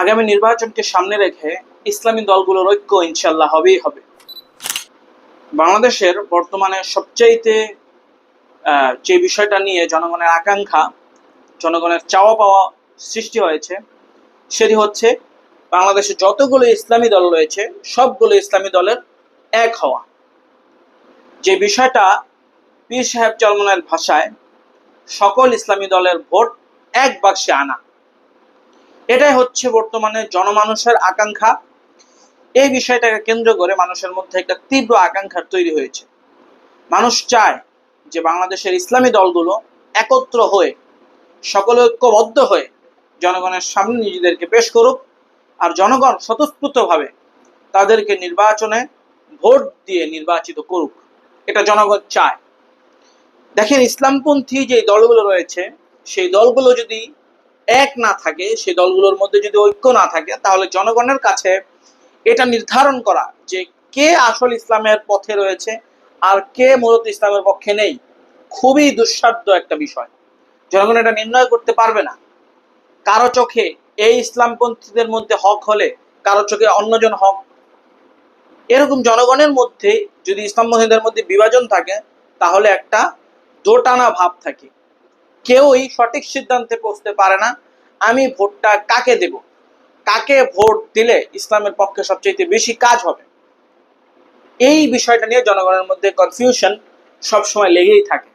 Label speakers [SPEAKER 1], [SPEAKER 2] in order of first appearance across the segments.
[SPEAKER 1] আগামী নির্বাচনকে সামনে রেখে ইসলামী দলগুলোর ঐক্য ইনশাল্লাহ হবেই হবে। বাংলাদেশের বর্তমানে সবচাইতে যে বিষয়টা নিয়ে জনগণের আকাঙ্ক্ষা, জনগণের চাওয়া পাওয়া সৃষ্টি হয়েছে, সেটি হচ্ছে বাংলাদেশে যতগুলো ইসলামী দল রয়েছে, সবগুলো ইসলামী দলের এক হওয়া। যে বিষয়টা পীর সাহেব চলমনের ভাষায়, সকল ইসলামী দলের ভোট এক বাক্সে আনা। এটাই হচ্ছে বর্তমানে জনমানুষের আকাঙ্ক্ষা। এই বিষয়টাকে কেন্দ্র করে মানুষের মধ্যে একটা তীব্র আকাঙ্ক্ষার তৈরি হয়েছে। মানুষ চায় যে বাংলাদেশের ইসলামী দলগুলো একত্র হয়ে, সকলে ঐক্যবদ্ধ হয়ে জনগণের সামনে নিজেদেরকে পেশ করুক আর জনগণ স্বতঃস্ফূর্তভাবে তাদেরকে নির্বাচনে ভোট দিয়ে নির্বাচিত করুক। এটা জনগণ চায়। দেখেন ইসলামপন্থী যে দলগুলো রয়েছে, সেই দলগুলো যদি এক না থাকে, সে দলগুলোর মধ্যে যদি ঐক্য না থাকে, তাহলে জনগণের কাছে এটা নির্ধারণ করা যে কে আসল ইসলামের পথে রয়েছে আর কে মূলত ইসলামের পক্ষে নেই, খুবই দুঃসাধ্য একটা বিষয়। জনগণ এটা নির্ণয় করতে পারবে না। কারও চোখে এই ইসলামপন্থীদের মধ্যে হক হলে কারও চোখে অন্যজন হক। এরকম জনগণের মধ্যে যদি ইসলামপন্থীদের মধ্যে বিভাজন থাকে, তাহলে একটা দোটানা ভাব থাকে। কেউই সঠিক সিদ্ধান্তে পৌঁছতে পারে না। আমি ভোটটা কাকে দেব? কাকে ভোট দিলে ইসলামের পক্ষে সবচেয়ে বেশি কাজ হবে? এই বিষয়টা নিয়ে জনগণের মধ্যে কনফিউশন সবসময় লেগেই থাকে।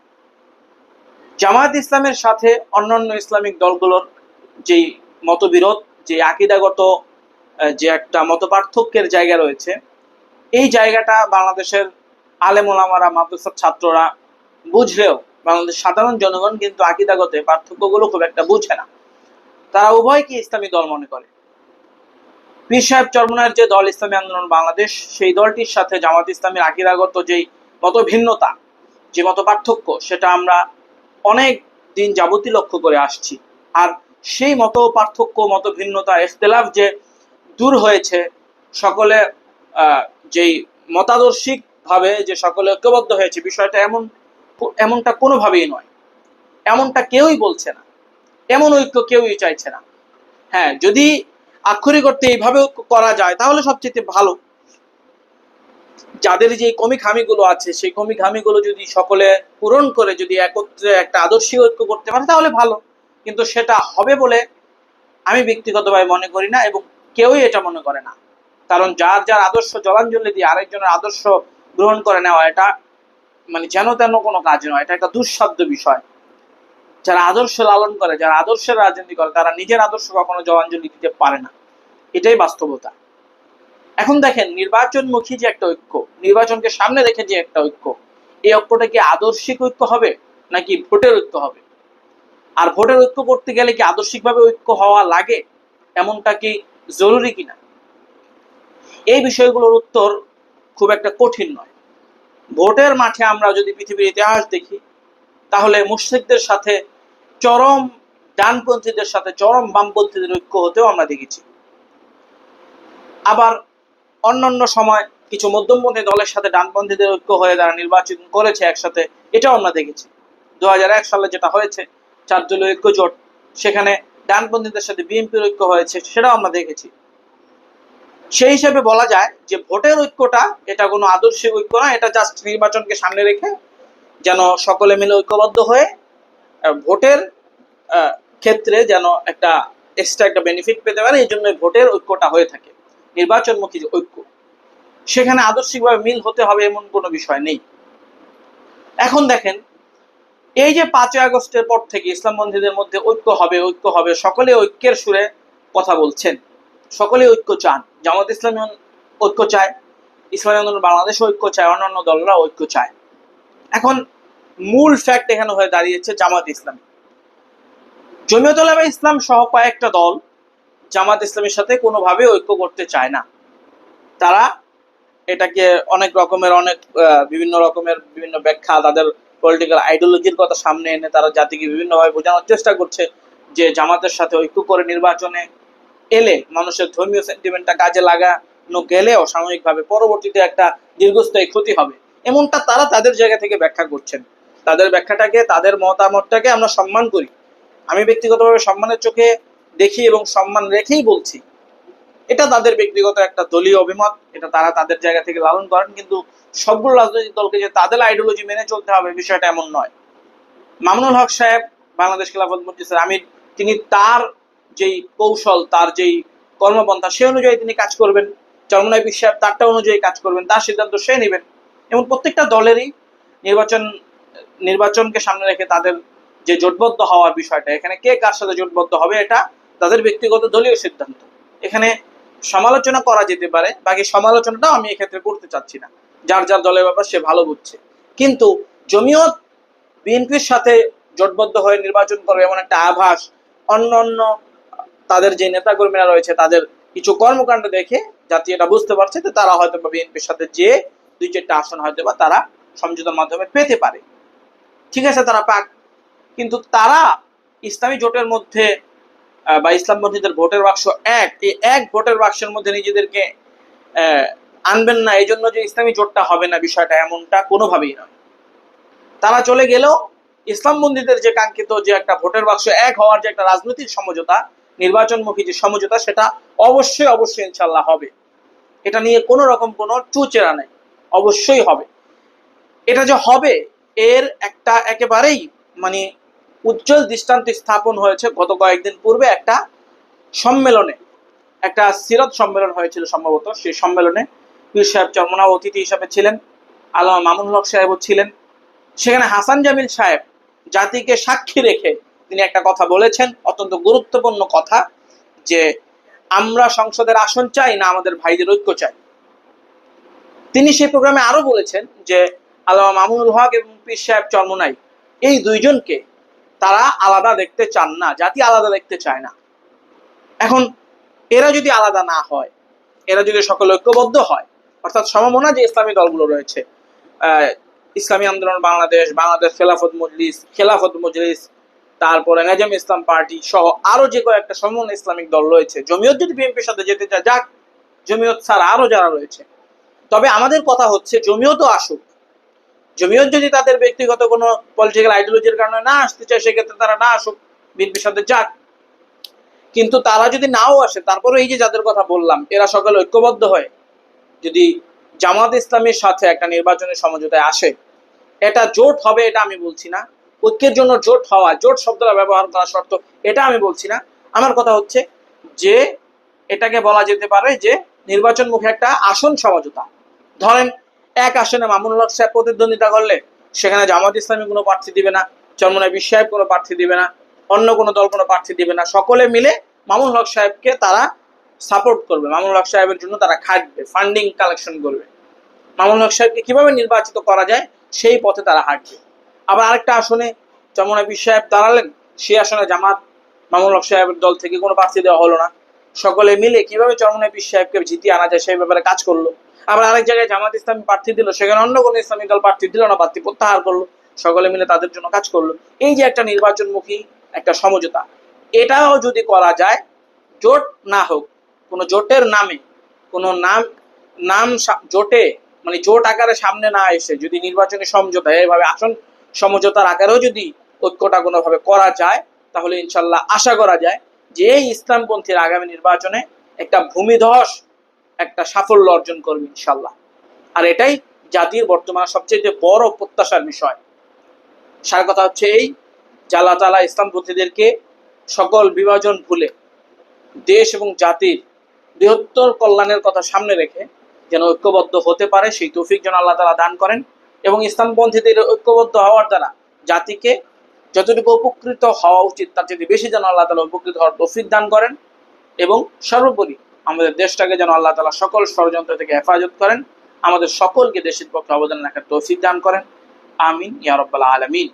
[SPEAKER 1] জামায়াত ইসলামের সাথে অন্যান্য ইসলামিক দলগুলোর যেই মতবিরোধ, যে আকিদাগত যে একটা মত পার্থক্যের জায়গা রয়েছে, এই জায়গাটা বাংলাদেশের আলেম ওলামারা মাদ্রাসার ছাত্ররা বুঝলেও বাংলাদেশ সাধারণ জনগণ কিন্তু আকিদাগত পার্থক্যগুলো খুব একটা বুঝে না। তারা উভয়কে ইসলামী দল মনে করে। পীর সাহেব চরমনার যে দল ইসলামী আন্দোলন বাংলাদেশ, সেই দলটির সাথে জামাত ইসলামের আকিদাগত যেই মত ভিন্নতা যে মত পার্থক্য সেটা আমরা অনেক দিন যাবতীয় লক্ষ্য করে আসছি। আর সেই মত পার্থক্য মত ভিন্নতা ইখতলাফ যে দূর হয়েছে, সকলে যেই মতাদর্শিক ভাবে যে সকলে ঐক্যবদ্ধ হয়েছে, বিষয়টা এমন এমনটা কোনোভাবেই নয়। এমনটা কেউই বলছে না। এমন ঐক্য কেউই চাইছে না। হ্যাঁ যদি আক্ষরিক করতে এইভাবে করা যায়, তাহলে সবচেয়ে ভালো। যাদের যে কমি খামিগুলো আছে, সেই কমি খামিগুলো যদি সকলে পূরণ করে, যদি একত্রে একটা আদর্শিক ঐক্য করতে পারে, তাহলে ভালো। কিন্তু সেটা হবে বলে আমি ব্যক্তিগতভাবে মনে করি না এবং কেউই এটা মনে করে না। কারণ যার যার আদর্শ জলাঞ্জলি দিয়ে আরেকজনের আদর্শ গ্রহণ করে নেওয়া, এটা মানে যেন তেন কোনো কাজ নয়। এটা একটা দুঃসাধ্য বিষয়। যারা আদর্শ লালন করে, যারা আদর্শের রাজনীতি করে, তারা নিজের আদর্শ কখনো জলাঞ্জলি দিতে পারে না। এটাই বাস্তবতা। এখন দেখেন, নির্বাচনমুখী যে একটা ঐক্য, নির্বাচনকে সামনে রেখে যে একটা ঐক্য, এই ঐক্যটা কি আদর্শিক ঐক্য হবে নাকি ভোটের ঐক্য হবে? আর ভোটের ঐক্য করতে গেলে কি আদর্শিকভাবে ঐক্য হওয়া লাগে? এমনটা কি জরুরি কিনা? এই বিষয়গুলোর উত্তর খুব একটা কঠিন নয়। ভোটের মাঠে আমরা যদি পৃথিবীর ইতিহাস দেখি, তাহলে মুসলিকদের সাথে, চরম ডানপন্থীদের সাথে, চরম বামপন্থীদের ঐক্য হতেও আমরা দেখেছি। আবার অন্যান্য সময় কিছু মধ্যমপন্থী দলের সাথে ডানপন্থীদের ঐক্য হয়ে তারা নির্বাচন করেছে একসাথে, এটাও আমরা দেখেছি। দু হাজার এক সালে যেটা হয়েছে চার দলীয় ঐক্য জোট, সেখানে ডানপন্থীদের সাথে বিএনপির ঐক্য হয়েছে, সেটাও আমরা দেখেছি। সেই হিসেবে বলা যায় যে ভোটের ঐক্যটা এটা কোনো আদর্শিক ঐক্য না, এটা জাস্ট নির্বাচনকে সামনে রেখে যেন সকলে মিলে ঐক্যবদ্ধ হয়ে ভোটের ক্ষেত্রে যেন একটা এক্সট্রা একটা বেনিফিট পেতে পারে এই জন্য ভোটের ঐক্যটা হয়ে থাকে। নির্বাচনমুখী ঐক্য, সেখানে আদর্শিকভাবে মিল হতে হবে এমন কোনো বিষয় নেই। এখন দেখেন, এই যে পাঁচই আগস্টের পর থেকে ইসলামপন্থীদের মধ্যে ঐক্য হবে ঐক্য হবে, সকলে ঐক্যের সুরে কথা বলছেন। সকলে ঐক্য চান। জামাত ইসলামী ঐক্য চায়, ইসলামী আন্দোলন বাংলাদেশ ঐক্য চায়, অন্যান্য দলরা ঐক্য চায়। এখন মূল ফ্যাক্ট এখানে হয়ে দাঁড়িয়েছে জামাত ইসলামী। জমিয়ত উলামা ইসলাম সহ কয়েকটা দল জামাত ইসলামের সাথে কোনোভাবে ঐক্য করতে চায় না। তারা এটাকে অনেক রকমের, অনেক বিভিন্ন রকমের বিভিন্ন ব্যাখ্যা, তাদের পলিটিক্যাল আইডিওলজির কথা সামনে এনে তারা জাতিকে বিভিন্নভাবে বোঝানোর চেষ্টা করছে যে জামাতের সাথে ঐক্য করে নির্বাচনে এলে, মানুষের ধর্মীয় সেন্টিমেন্টটা কাজে লাগানো গেলেও সাময়িকভাবে পরবর্তীতে একটা দীর্ঘস্থায়ী ক্ষতি হবে। এমনটা তারা তাদের জায়গা থেকে ব্যাখ্যা করছেন। তাদের ব্যাখ্যাটাকে, তাদের মতামতটাকে আমরা সম্মান করি। আমি ব্যক্তিগতভাবে সম্মানের চোখে দেখি এবং সম্মান রেখেই বলছি, এটা তাদের ব্যক্তিগত একটা দলীয় অভিমত, এটা তারা তাদের জায়গা থেকে লালন করেন, কিন্তু সবগুলো রাজনৈতিক দলকে যে তাদের আইডিওলজি মেনে চলতে হবে বিষয়টা এমন নয়। মামুনুল হক সাহেব, বাংলাদেশ খেলাফত মজলিসের আমির, তিনি তার যেই কৌশল, তার যেই কর্মপন্থা, সে অনুযায়ী তিনি কাজ করবেন। চরমনাই সাহেব তারটা অনুযায়ী কাজ করবেন, তার সিদ্ধান্ত সে নেবেন। এবং প্রত্যেকটা দলেরই নির্বাচন, নির্বাচনকে সামনে রেখে তাদের যে জোটবদ্ধ হওয়ার বিষয়টা, এখানে কে কার সাথে জোটবদ্ধ হবে, এটা তাদের ব্যক্তিগত দলীয় সিদ্ধান্ত। এখানে সমালোচনা করা যেতে পারে, বাকি সমালোচনাটাও আমি এক্ষেত্রে করতে চাচ্ছি না। যার যার দলের ব্যাপার সে ভালো বুঝছে। কিন্তু জমিয়ত বিএনপির সাথে জোটবদ্ধ হয়ে নির্বাচন করবে এমন একটা আভাস অন্য অন্য তাদের যে নেতাকর্মীরা রয়েছে, তাদের কিছু কর্মকাণ্ড দেখে জাতি এটা বুঝতে পারছে যে তারা হয়তো বা বিএনপির সাথে যে দুই চারটা আসন হয়তো বা তারা সমঝোতার মাধ্যমে পেতে পারে। ঠিক আছে তারা পাক, কিন্তু তারা ইসলামী জোটের মধ্যে বা ইসলামপন্থীদের ভোটের বাক্স এক, এই এক ভোটের বাক্সের মধ্যে নিজেদেরকে আনবেন না, এই জন্য যে ইসলামী জোটটা হবে না বিষয়টা এমনটা কোনোভাবেই নয়। তারা চলে গেলেও ইসলামবন্দীদের যে কাঙ্ক্ষিত যে একটা ভোটের বাক্স এক হওয়ার যে একটা রাজনৈতিক সমঝোতা নির্বাচনমুখী যে সমঝোতা, সেটা অবশ্যই অবশ্যই ইনশাল্লাহ হবে। এটা নিয়ে কোনো রকম কোনো চুচেরা নেই। অবশ্যই হবে। এটা যে হবে, এর একটা একেবারেই মানে উজ্জ্বল দৃষ্টান্ত স্থাপন হয়েছে গত কয়েকদিন পূর্বে একটা সম্মেলনে। একটা সিরত সম্মেলন হয়েছিল সম্ভবত। সেই সম্মেলনে পীর সাহেব চরমনা অতিথি হিসাবে ছিলেন আল্লামা মামুন হক সাহেবও ছিলেন। সেখানে হাসান জামিল সাহেব জাতিকে সাক্ষী রেখে তিনি একটা কথা বলেছেন, অত্যন্ত গুরুত্বপূর্ণ কথা, যে আমরা সংসদের আসন চাই না আমাদের ভাইদের ঐক্য চাই। তিনি সেই প্রোগ্রামে আরও বলেছেন যে আল্লামা মামুনুল হক এবং পীর সাহেব চরমনাই, এই দুইজনকে তারা আলাদা দেখতে চান না, জাতি আলাদা দেখতে চায় না। এখন এরা যদি আলাদা না হয়, এরা যদি সকলে ঐক্যবদ্ধ হয়, অর্থাৎ সমমনা যে ইসলামী দলগুলো রয়েছে ইসলামী আন্দোলন, বাংলাদেশ বাংলাদেশ খেলাফত মজলিস খেলাফত মজলিস তারপরে নাজাম ইসলাম পার্টি সহ আরও যে কয়েকটা সমমনা ইসলামিক দল রয়েছে। জমিয়ত যদি বিএনপির সাথে যেতে চায়, যাক, জমিয়ত ছাড়া আরও যারা রয়েছে। তবে আমাদের কথা হচ্ছে, জমিয়তও আসুক। জমিয়ত যদি তাদের ব্যক্তিগত কোনো পলিটিক্যাল আইডিওলজির কারণে না আসতে চায়, সেক্ষেত্রে তারা না আসুক, বিএনপির সাথে যাক। কিন্তু তারা যদি নাও আসে তারপরে এই যে যাদের কথা বললাম, এরা সকলে ঐক্যবদ্ধ হয়ে যদি জামাত ইসলামের সাথে একটা নির্বাচনের সমঝোতায় আসে, এটা জোট হবে, এটা আমি বলছি না। ঐক্যের জন্য জোট হওয়া, জোট শব্দটা ব্যবহার করা শর্ত, এটা আমি বলছি না। আমার কথা হচ্ছে যে, এটাকে বলা যেতে পারে যে নির্বাচন মুখে একটা আসন সমঝোতা। ধরেন, এক আসনে মামুনুল হক সাহেব প্রতিদ্বন্দ্বিতা করলে, সেখানে জামাত ইসলামী কোনো প্রার্থী দিবে না, চরমনায় বিশ্ব সাহেব কোনো প্রার্থী দিবে না, অন্য কোনো দল কোনো প্রার্থী দিবে না, সকলে মিলে মামুনুল হক সাহেবকে তারা সাপোর্ট করবে। মামুনুল হক সাহেবের জন্য তারা খাটবে ফান্ডিং কালেকশন করবে। মামুনুল হক সাহেবকে কীভাবে নির্বাচিত করা যায়, সেই পথে তারা হাঁটবে। আবার আরেকটা আসনে চরমনায় বিশ্ব সাহেব দাঁড়ালেন, সেই আসনে জামাত মামুনুল হক সাহেবের দল থেকে কোনো প্রার্থী দেওয়া হলো না। সকলে মিলে কীভাবে চরমনায় বিশ্ব সাহেবকে জিতিয়ে আনা যায় সেই ব্যাপারে কাজ করল। আবার আরেক জায়গায় জামাত ইসলামী প্রার্থী দিল, সেখানে অন্য কোনো ইসলামী দল প্রার্থী দিল না প্রার্থী প্রত্যাহার করল। সকলে মিলে তাদের জন্য কাজ করল। এই যে একটা নির্বাচনমুখী একটা সমঝোতা, এটাও যদি করা যায়, জোট না হোক, কোনো জোটের নামে, কোনো নাম নাম জোটে মানে জোট আকারে সামনে না এসে যদি নির্বাচনী সমঝোতা এইভাবে আসন সমঝোতার আকারেও যদি ঐক্যটা কোনোভাবে করা যায়, তাহলে ইনশাল্লাহ আশা করা যায় যে এই ইসলামপন্থীর আগামী নির্বাচনে একটা ভূমিধস একটা সাফল্য অর্জন করবে ইনশাল্লাহ আর এটাই জাতির বর্তমানে সবচেয়ে বড় প্রত্যাশার বিষয়। সার কথা হচ্ছে এই জাল্লা তালা ইসলামপন্থীদেরকে সকল বিভাজন ভুলে দেশ এবং জাতির বৃহত্তর কল্যাণের কথা সামনে রেখে যেন ঐক্যবদ্ধ হতে পারে, সেই তৌফিক যেন আল্লাহ তালা দান করেন। এবং ইসলামপন্থীদের ঐক্যবদ্ধ হওয়ার দ্বারা জাতিকে যতটুকু উপকৃত হওয়া উচিত, তার যদি বেশি যেন আল্লাহ তালা উপকৃত হওয়ার তৌফিক দান করেন এবং সর্বোপরি আমাদের দেশটাকে যেন আল্লাহ তালা সকল ষড়যন্ত্র থেকে হেফাজত করেন। আমাদের সকলকে দেশের পক্ষে অবদান রাখার তৌফিক দান করেন। আমিন, ইয়া রব্বাল আলামিন।